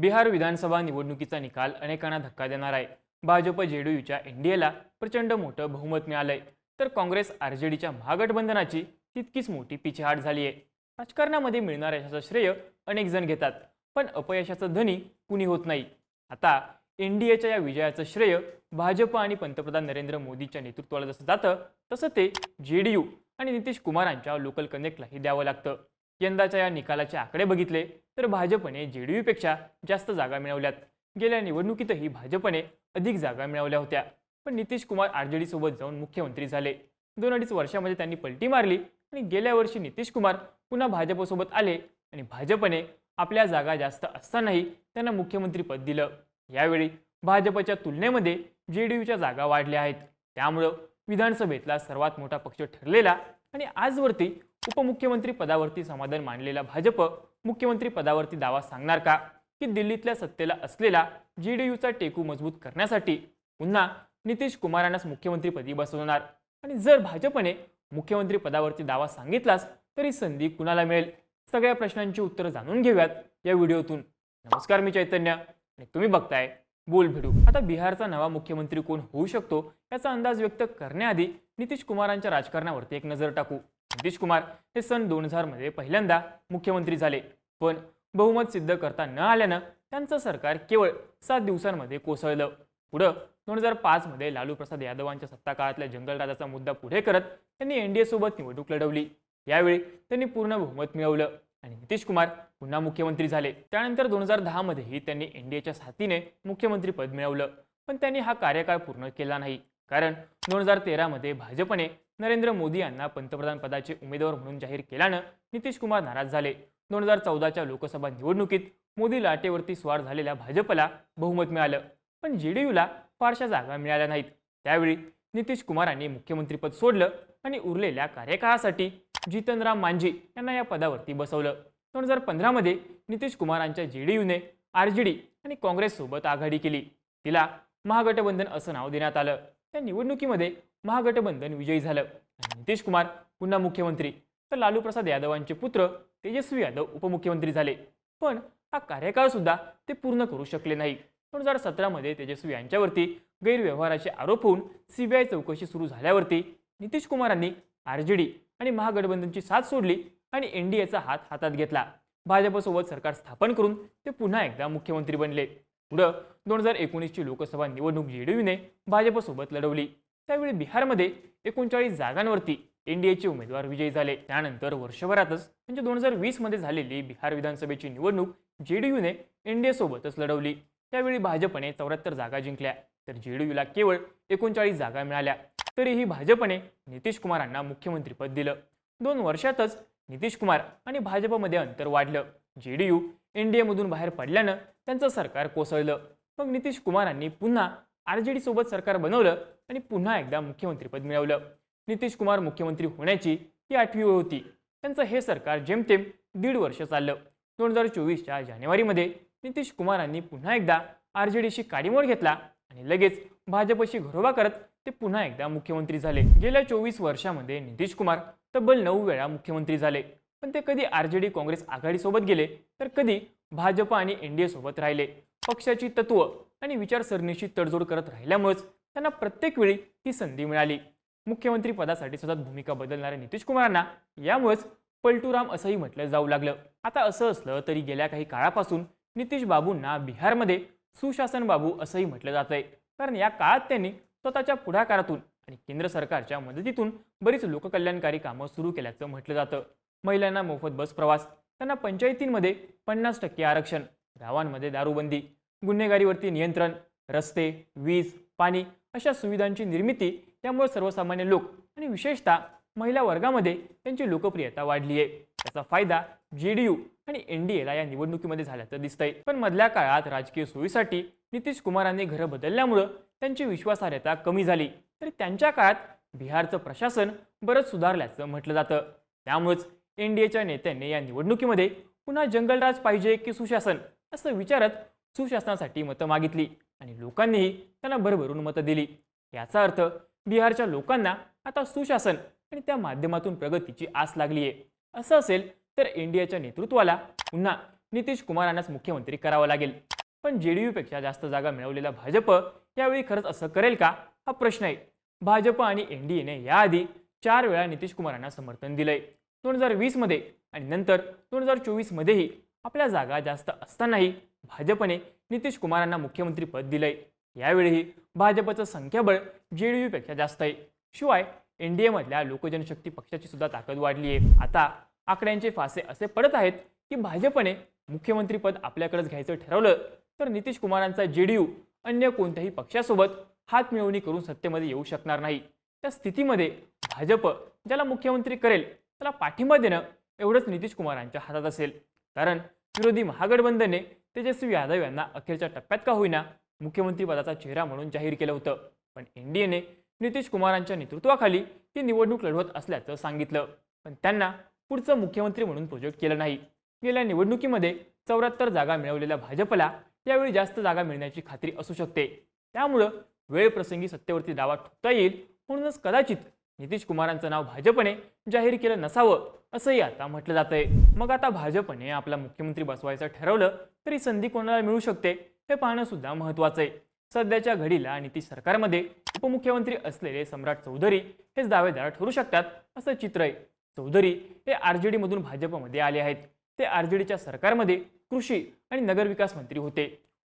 बिहार विधानसभा निवडणुकीचा निकाल अनेकांना धक्का देणार आहे. भाजप जेडीयूच्या एनडीएला प्रचंड मोठं बहुमत मिळालंय. तर काँग्रेस आरजेडीच्या महागठबंधनाची तितकीच मोठी पिछेहाट झाली आहे राजकारणामध्ये मिळणाऱ्या यशाचं श्रेय अनेक जण घेतात पण अपयशाचं धनी कुणी होत नाही. आता एनडीएच्या या विजयाचं श्रेय भाजप आणि पंतप्रधान नरेंद्र मोदीच्या नेतृत्वाला जसं जातं तसं ते जेडीयू आणि नितीश कुमारांच्या लोकल कनेक्टलाही द्यावं लागतं. यंदाच्या या निकालाचे आकडे बघितले तर भाजपने जेडीयूपेक्षा जास्त जागा मिळवल्यात. गेल्या निवडणुकीतही भाजपने अधिक जागा मिळवल्या होत्या पण नितीश कुमार आरजेडी सोबत जाऊन मुख्यमंत्री झाले. दोन अडीच वर्षामध्ये त्यांनी पलटी मारली आणि गेल्या वर्षी नितीश कुमार पुन्हा भाजपसोबत आले आणि भाजपने आपल्या जागा जास्त असतानाही त्यांना मुख्यमंत्रीपद दिलं. यावेळी भाजपच्या तुलनेमध्ये जेडीयूच्या जागा वाढल्या आहेत. त्यामुळं विधानसभेतला सर्वात मोठा पक्ष ठरलेला आणि आजवरती उपमुख्यमंत्री पदावरती समाधान मानलेला भाजप मुख्यमंत्री पदावरती दावा सांगणार का? की दिल्लीतल्या सत्तेला असलेला जी डी यूचा टेकू मजबूत करण्यासाठी पुन्हा नितीश कुमारांनाच मुख्यमंत्रीपदी बसवणार. आणि जर भाजपने मुख्यमंत्री पदावरती दावा सांगितलाच तरी संधी कुणाला मिळेल? सगळ्या प्रश्नांची उत्तरं जाणून घेऊयात या व्हिडिओतून. नमस्कार मी चैतन्य आणि तुम्ही बघताय बोल भिडू. आता बिहारचा नवा मुख्यमंत्री कोण होऊ शकतो याचा अंदाज व्यक्त करण्याआधी नितीश कुमारांच्या राजकारणावरती एक नजर टाकू. नितीश कुमार हे सन दोन हजारमध्ये पहिल्यांदा मुख्यमंत्री झाले. पण बहुमत सिद्ध करता न आल्यानं त्यांचं सरकार केवळ सात दिवसांमध्ये कोसळलं. पुढं दोन हजार पाचमध्ये लालू प्रसाद यादवांच्या सत्ता काळातल्या जंगलराजाचा मुद्दा पुढे करत त्यांनी एनडीए सोबत निवडणूक लढवली. यावेळी त्यांनी पूर्ण बहुमत मिळवलं. आणि नितीश कुमार पुन्हा मुख्यमंत्री झाले. त्यानंतर दोन हजार दहामध्येही त्यांनी एनडीएच्या साथीने मुख्यमंत्रीपद मिळवलं. पण त्यांनी हा कार्यकाळ पूर्ण केला नाही. कारण दोन हजार तेरामध्ये भाजपने नरेंद्र मोदी यांना पंतप्रधान पदाचे उमेदवार म्हणून जाहीर केल्यानं नितीश कुमार नाराज झाले. दोन हजार चौदाच्या लोकसभा निवडणुकीत मोदी लाटेवरती स्वार झालेल्या भाजपला बहुमत मिळालं. पण जे डी यूला फारशा जागा मिळाल्या नाहीत. त्यावेळी नितीश कुमारांनी मुख्यमंत्रीपद सोडलं आणि उरलेल्या कार्यकाळासाठी जितनराम मांझी यांना या पदावरती बसवलं. दोन हजार पंधरामध्ये नितीश कुमारांच्या जी डी आणि काँग्रेससोबत आघाडी केली. तिला महागठबंधन असं नाव देण्यात आलं. त्या निवडणुकीमध्ये महागठबंधन विजयी झालं. नितीश कुमार पुन्हा मुख्यमंत्री. तर लालू प्रसाद यादवांचे पुत्र तेजस्वी यादव उपमुख्यमंत्री झाले. पण हा कार्यकाळ सुद्धा ते पूर्ण करू शकले नाही. दोन हजार सतरामध्ये तेजस्वी यांच्यावरती गैरव्यवहाराचे आरोप होऊन सीबीआय चौकशी सुरू झाल्यावरती नितीश कुमारांनी डी आणि महागठबंधनची साथ सोडली आणि एनडीएचा हात हातात घेतला. भाजपसोबत सरकार स्थापन करून ते पुन्हा एकदा मुख्यमंत्री बनले. पुढं दोन हजार एकोणीसची लोकसभा निवडणूक जेडीयूने भाजपसोबत लढवली. त्यावेळी बिहारमध्ये एकोणचाळीस जागांवरती एनडीएचे उमेदवार विजयी झाले. त्यानंतर वर्षभरातच म्हणजे दोन हजार वीसमध्ये झालेली बिहार विधानसभेची निवडणूक जेडीयूने एनडीए सोबतच लढवली. त्यावेळी भाजपने चौऱ्याहत्तर जागा जिंकल्या. तर जेडीयूला केवळ एकोणचाळीस जागा मिळाल्या. तरीही भाजपने नितीश कुमारांना मुख्यमंत्रीपद दिलं. दोन वर्षातच नितीश कुमार आणि भाजपमध्ये अंतर वाढलं. जे डी यू एनडीएमधून बाहेर पडल्यानं त्यांचं सरकार कोसळलं. मग नितीश कुमारांनी पुन्हा जे सोबत सरकार बनवलं आणि पुन्हा एकदा मुख्यमंत्रीपद मिळवलं. नितीश कुमार मुख्यमंत्री होण्याची ही आठवी वेळ होती. त्यांचं हे सरकार जेमतेम दीड वर्ष चाललं. दोन हजार चोवीसच्या जानेवारीमध्ये नितीश कुमारांनी पुन्हा एकदा आर जे डीशी काडीमोड घेतला आणि लगेच भाजपशी घरोबा करत ते पुन्हा एकदा मुख्यमंत्री झाले. गेल्या चोवीस वर्षामध्ये नितीश कुमार तब्बल नऊ वेळा मुख्यमंत्री झाले. पण ते कधी आर जे डी काँग्रेस आघाडीसोबत गेले तर कधी भाजप आणि एन डी एसोबत राहिले. पक्षाची तत्व आणि विचारसरणीशी तडजोड करत राहिल्यामुळेच त्यांना प्रत्येक वेळी ही संधी मिळाली. मुख्यमंत्री पदासाठी सतत भूमिका बदलणाऱ्या नितीश कुमारांना यामुळेच पलटूराम असंही म्हटलं जाऊ लागलं. आता असं असलं तरी गेल्या काही काळापासून नितीश बाबूंना बिहारमध्ये सुशासन बाबू असंही म्हटलं जात आहे कारण या काळात त्यांनी स्वतःच्या पुढाकारातून आणि केंद्र सरकारच्या मदतीतून बरीच लोककल्याणकारी कामं सुरू केल्याचं म्हटलं जातं. महिलांना मोफत बस प्रवास त्यांना पंचायतींमध्ये पन्नास टक्के आरक्षण गावांमध्ये दारूबंदी गुन्हेगारीवरती नियंत्रण रस्ते वीज पाणी अशा सुविधांची निर्मिती यामुळे सर्वसामान्य लोक आणि विशेषतः महिला वर्गामध्ये त्यांची लोकप्रियता वाढली आहे त्याचा फायदा जेडीयू आणि एनडीएला या निवडणुकीमध्ये झाल्याचं दिसतंय. पण मधल्या काळात राजकीय सोयीसाठी नितीश कुमारांनी घरं बदलल्यामुळं त्यांची विश्वासार्हता कमी झाली. तरी त्यांच्या काळात बिहारचं प्रशासन बरंच सुधारल्याचं म्हटलं जातं. त्यामुळेच एनडीएच्या नेत्यांनी या निवडणुकीमध्ये पुन्हा जंगलराज पाहिजे की सुशासन असं विचारत सुशासनासाठी मतं मागितली आणि लोकांनीही त्यांना भरभरून मतं दिली. याचा अर्थ बिहारच्या लोकांना आता सुशासन आणि त्या माध्यमातून प्रगतीची आस लागली आहे असं असेल तर एनडीएच्या नेतृत्वाला पुन्हा नितीश कुमारांनाच मुख्यमंत्री करावं लागेल. पण जेडीयूपेक्षा जास्त जागा मिळवलेला भाजप यावेळी खरंच असं करेल का? हा प्रश्न आहे. भाजप आणि एनडीएने याआधी चार वेळा नितीश कुमारांना समर्थन दिलंय. दोन हजार वीसमध्ये आणि नंतर दोन हजार चोवीसमध्येही आपल्या जागा जास्त असतानाही भाजपने नितीश कुमारांना मुख्यमंत्रीपद दिलंय. यावेळीही भाजपचं संख्याबळ जेडीयूपेक्षा जास्त आहे. शिवाय एनडीएमधल्या लोकजनशक्ती पक्षाची सुद्धा ताकद वाढली आहे आता आकड्यांचे फासे असे पडत आहेत की भाजपने मुख्यमंत्रीपद आपल्याकडेच घ्यायचं ठरवलं तर नितीश कुमारांचा यू अन्य कोणत्याही पक्षासोबत हात मिळवणी करून सत्तेमध्ये येऊ शकणार नाही. त्या स्थितीमध्ये भाजप ज्याला मुख्यमंत्री करेल त्याला पाठिंबा देणं एवढंच नितीश कुमारांच्या हातात असेल. कारण विरोधी महागठबंधनने तेजस्वी यादव यांना अखेरच्या टप्प्यात का होईना मुख्यमंत्रीपदाचा चेहरा म्हणून जाहीर केलं होतं. पण एनडीएने नितीश कुमारांच्या नेतृत्वाखाली ही निवडणूक लढवत असल्याचं सांगितलं. पण त्यांना पुढचं मुख्यमंत्री म्हणून प्रोजेक्ट केलं नाही. गेल्या निवडणुकीमध्ये चौऱ्याहत्तर जागा मिळवलेल्या भाजपला यावेळी जास्त जागा मिळण्याची खात्री असू शकते. त्यामुळं वेळ प्रसंगी सत्तेवरती दावा ठोकता येईल म्हणूनच कदाचित नितीश कुमारांचं नाव भाजपने जाहीर केलं नसावं असंही आता म्हटलं जातंय. मग आता भाजपने आपला मुख्यमंत्री बसवायचं ठरवलं तरी संधी कोणाला मिळू शकते हे पाहणं सुद्धा महत्वाचं आहे सध्याच्या घडीला नितीश सरकारमध्ये उपमुख्यमंत्री असलेले सम्राट चौधरी हेच दावेदार ठरू शकतात असं चित्र आहे चौधरी हे आर जे डीमधून भाजपमध्ये आले आहेत. ते आर जे डीच्या सरकारमध्ये कृषी आणि नगरविकास मंत्री होते.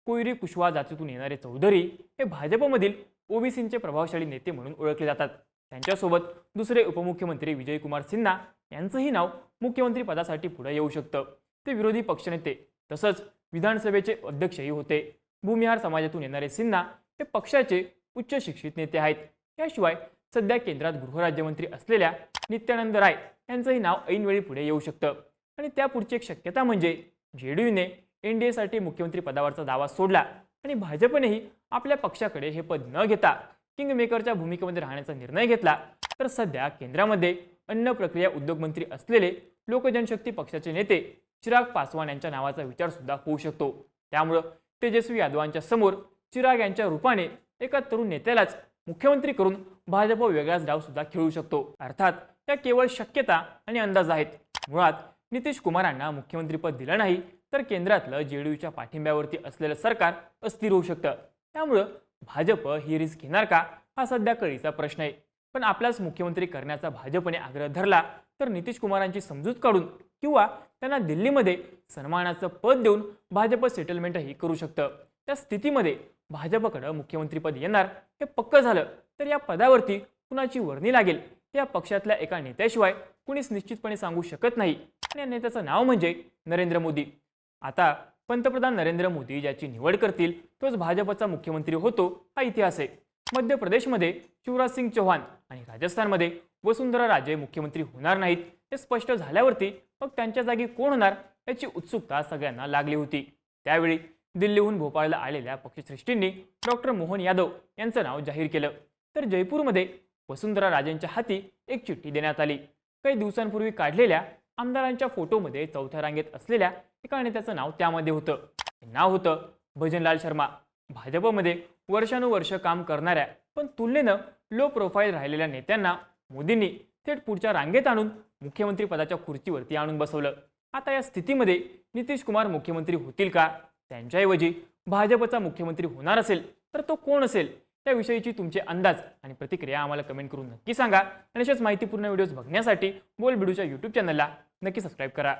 कोयरी कुशवा जातीतून येणारे चौधरी हे भाजपमधील ओबीसींचे प्रभावशाली नेते म्हणून ओळखले जातात. त्यांच्यासोबत दुसरे उपमुख्यमंत्री विजयकुमार सिन्हा यांचंही नाव मुख्यमंत्री पदासाठी पुढे येऊ शकतं. ते विरोधी पक्षनेते तसंच विधानसभेचे अध्यक्षही होते. भूमिहार समाजातून येणारे सिन्हा हे पक्षाचे उच्च शिक्षित नेते आहेत. याशिवाय सध्या केंद्रात गृहराज्यमंत्री असलेल्या नित्यानंद राय यांचंही नाव ऐनवेळी पुढे येऊ शकतं. आणि त्यापुढची एक शक्यता म्हणजे जेडीयूने एनडीएसाठी मुख्यमंत्री पदावरचा दावा सोडला आणि भाजपनेही आपल्या पक्षाकडे हे पद न घेता किंग मेकरच्या भूमिकेमध्ये राहण्याचा निर्णय घेतला. तर सध्या केंद्रामध्ये अन्न प्रक्रिया उद्योगमंत्री असलेले लोकजनशक्ती पक्षाचे नेते चिराग पासवान यांच्या नावाचा विचार सुद्धा होऊ शकतो. त्यामुळं तेजस्वी यादवांच्या समोर चिराग यांच्या रूपाने एका तरुण नेत्यालाच मुख्यमंत्री करून भाजप वेगळाच डाव सुद्धा खेळू शकतो. अर्थात त्या केवळ शक्यता आणि अंदाज आहेत. मुळात नितीश कुमारांना मुख्यमंत्रीपद दिलं नाही तर केंद्रातलं जेडीयूच्या पाठिंब्यावरती असलेलं सरकार अस्थिर होऊ शकतं. त्यामुळं भाजप ही रिस्क घेणार का हा सध्या कळीचा प्रश्न आहे. पण आपलाच मुख्यमंत्री करण्याचा भाजपने आग्रह धरला तर नितीश कुमारांची समजूत काढून किंवा त्यांना दिल्लीमध्ये सन्मानाचं पद देऊन भाजप सेटलमेंटही करू शकतं. त्या स्थितीमध्ये भाजपकडं मुख्यमंत्रीपद येणार हे पक्क झालं तर या पदावरती कुणाची वर्णी लागेल? हे या पक्षातल्या एका नेत्याशिवाय कुणीच निश्चितपणे सांगू शकत नाही. आणि या नेत्याचं नाव म्हणजे नरेंद्र मोदी. आता पंतप्रधान नरेंद्र मोदी ज्याची निवड करतील तोच भाजपचा मुख्यमंत्री होतो हा इतिहास आहे. मध्य प्रदेशमध्ये शिवराज सिंग चौहान आणि राजस्थानमध्ये वसुंधरा राजे मुख्यमंत्री होणार नाहीत हे स्पष्ट झाल्यावरती मग त्यांच्या जागी कोण होणार याची उत्सुकता सगळ्यांना लागली होती. त्यावेळी दिल्लीहून भोपाळला आलेल्या पक्षश्रेष्ठींनी डॉक्टर मोहन यादव यांचं नाव जाहीर केलं. तर जयपूरमध्ये वसुंधरा राजेंच्या हाती एक चिठ्ठी देण्यात आली. काही दिवसांपूर्वी काढलेल्या आमदारांच्या फोटोमध्ये चौथ्या रांगेत असलेल्या एका नेत्याचं नाव त्यामध्ये होतं. नाव होतं भजनलाल शर्मा. भाजपमध्ये वर्षानुवर्ष काम करणाऱ्या पण तुलनेनं लो प्रोफाईल राहिलेल्या नेत्यांना मोदींनी थेट पुढच्या रांगेत आणून मुख्यमंत्री पदाच्या खुर्चीवरती आणून बसवलं. आता या स्थितीमध्ये नितीश कुमार मुख्यमंत्री होतील का? त्यांच्याऐवजी भाजपचा मुख्यमंत्री होणार असेल तर तो कोण असेल त्याविषयीची तुमचे अंदाज आणि प्रतिक्रिया आम्हाला कमेंट करून नक्की सांगा. आणि अशाच माहितीपूर्ण व्हिडिओज बघण्यासाठी बोल बिडूच्या यूट्यूब चॅनलला नक्की सबस्क्राईब करा.